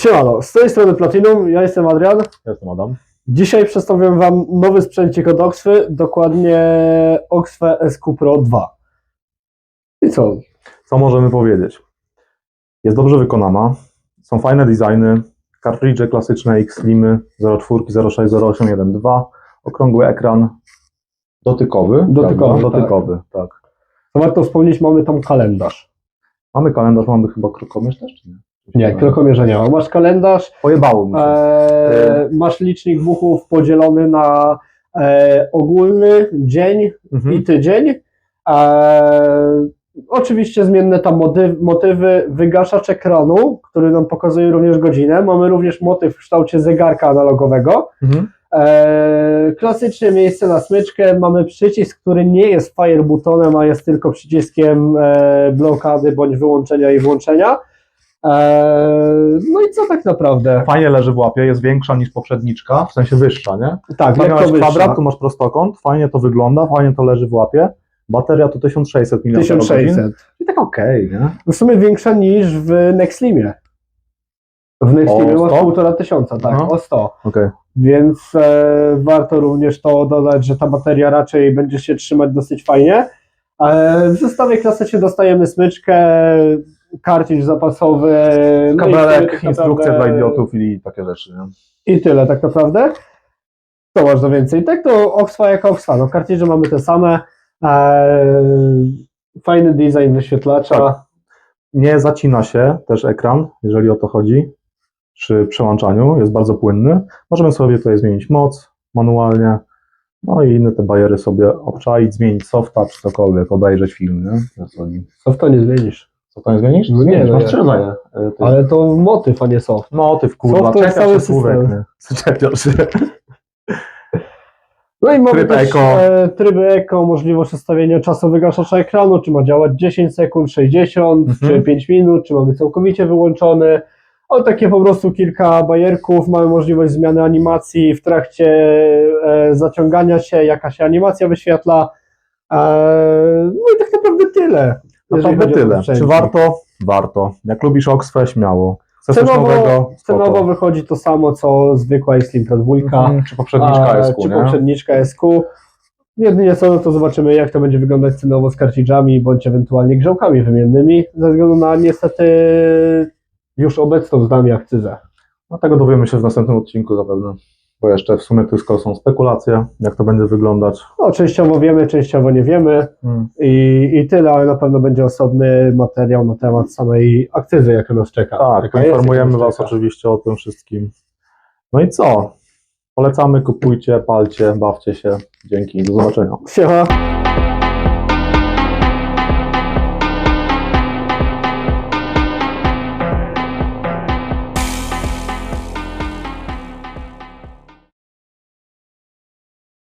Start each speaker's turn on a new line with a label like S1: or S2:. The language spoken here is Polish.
S1: Siemano, z tej strony Platinum, ja jestem Adrian.
S2: Ja jestem Adam.
S1: Dzisiaj przedstawiam Wam nowy sprzęcik od Oxfy, dokładnie Oxfy SQ Pro 2. I co?
S2: Co możemy powiedzieć? Jest dobrze wykonana, są fajne designy, kartridże klasyczne X-Limy 04, 06, 08, 1.2, okrągły ekran, dotykowy.
S1: Dotykowy, tak.
S2: Dotykowy, tak.
S1: Co warto wspomnieć, mamy tam kalendarz.
S2: Mamy kalendarz, mamy chyba krokomierz też, czy nie?
S1: Nie, krokomierza nie ma. Masz kalendarz,
S2: Pojebało mi się.
S1: e, masz licznik buchów podzielony na e, ogólny dzień
S2: Mhm.
S1: i tydzień. E, oczywiście zmienne tam motyw, motywy, wygaszacz ekranu, który nam pokazuje również godzinę. Mamy również motyw w kształcie zegarka analogowego.
S2: Mhm.
S1: E, klasycznie miejsce na smyczkę. Mamy przycisk, który nie jest fire buttonem, a jest tylko przyciskiem e, blokady bądź wyłączenia i włączenia. E, no i co tak naprawdę?
S2: Fajnie leży w łapie, jest większa niż poprzedniczka, w sensie wyższa, nie?
S1: Tak,
S2: Tak,
S1: lekko wyższa.
S2: kwadrat, tu masz prostokąt, fajnie to wygląda, fajnie to leży w łapie. Bateria to 1600 mAh.
S1: 1600.
S2: I tak okej, nie?
S1: W sumie większa niż w Nextlimie. W Nextlimie
S2: O
S1: masz
S2: 100?
S1: półtora tysiąca, tak,
S2: No.
S1: o 100.
S2: Okej.
S1: Więc e, warto również to dodać, że ta bateria raczej będzie się trzymać dosyć fajnie. E, w zestawie klasycznie dostajemy smyczkę, kartridż zapasowy, no
S2: Kabelek,
S1: tak
S2: instrukcja dla idiotów i takie rzeczy, nie?
S1: I tyle tak naprawdę. Co masz do więcej? Tak to Oxfa jak Oxfa. No kartridże mamy te same. E, fajny design wyświetlacza.
S2: Tak. Nie zacina się też ekran, jeżeli o to chodzi, przy przełączaniu, jest bardzo płynny. Możemy sobie tutaj zmienić moc manualnie, no i inne te bajery sobie obczaić, zmienić softa czy cokolwiek, obejrzeć film, nie? To
S1: Softa nie zmienisz.
S2: Co tam zmienisz?
S1: No nie,
S2: Zmienisz,
S1: no
S2: masz
S1: nie.
S2: trzy rodzaje. tych-
S1: Ale to motyw, a nie soft.
S2: No ty w kurwa,
S1: Soft to jest cały system.
S2: nie? Czepiasz się.
S1: No i mamy
S2: Tryb
S1: też
S2: eko.
S1: E, tryby eko, możliwość ustawienia czasu wygaszacza ekranu, czy ma działać 10 sekund, 60,
S2: Mhm.
S1: czy 5 minut, czy mamy całkowicie wyłączony. O takie po prostu kilka bajerków, mamy możliwość zmiany animacji w trakcie e, zaciągania się, jaka się animacja wyświetla. E, no i tak naprawdę tyle. Jeżeli
S2: Naprawdę
S1: chodzi o ten
S2: tyle. Czy warto? Warto. Jak lubisz Oxfę, śmiało. Chcesz
S1: Cenowo,
S2: nowego?
S1: Cenowo wychodzi to samo, co zwykła X-Link Pro 2.
S2: Mhm, Czy poprzedniczka
S1: A,
S2: SQ,
S1: czy
S2: nie?
S1: poprzedniczka SQ. Jedynie co, no to zobaczymy, jak to będzie wyglądać cenowo z kartridżami, bądź ewentualnie grzałkami wymiennymi, ze względu na niestety już obecną z nami akcyzę.
S2: No tego dowiemy się w następnym odcinku zapewne. Bo jeszcze w sumie tylko są spekulacje, jak to będzie wyglądać.
S1: No, częściowo wiemy, częściowo nie wiemy i, i tyle, ale na pewno będzie osobny materiał na temat samej akcyzy, jaka nas czeka.
S2: Tak,
S1: Jaka nas
S2: Was
S1: czeka.
S2: oczywiście o tym wszystkim. No i co? Polecamy, kupujcie, palcie, bawcie się. Dzięki, do zobaczenia.
S1: Siema.